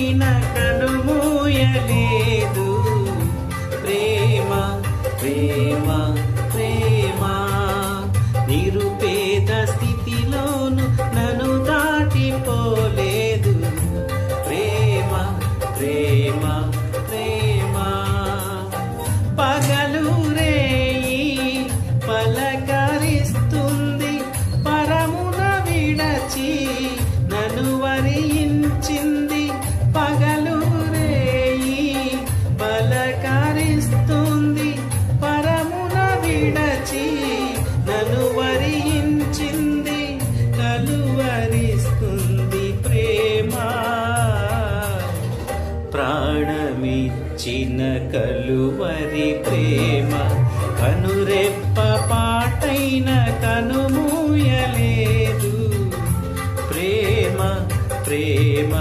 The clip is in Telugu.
అయిన ప్రేమ ప్రేమ ప్రేమ. నిరుపేద స్థితిలోను నన్ను దాటిపోలేదు. ప్రేమ ప్రేమ ప్రేమ. పగలు పలకరిస్తుంది పరమున విడచి విడచి నన్ను వరించింది కలువరిస్తుంది ప్రేమ. ప్రాణమిచ్చిన కలువరి ప్రేమ కనురెప్ప పాటైన కనుమూయలేదు ప్రేమ ప్రేమ.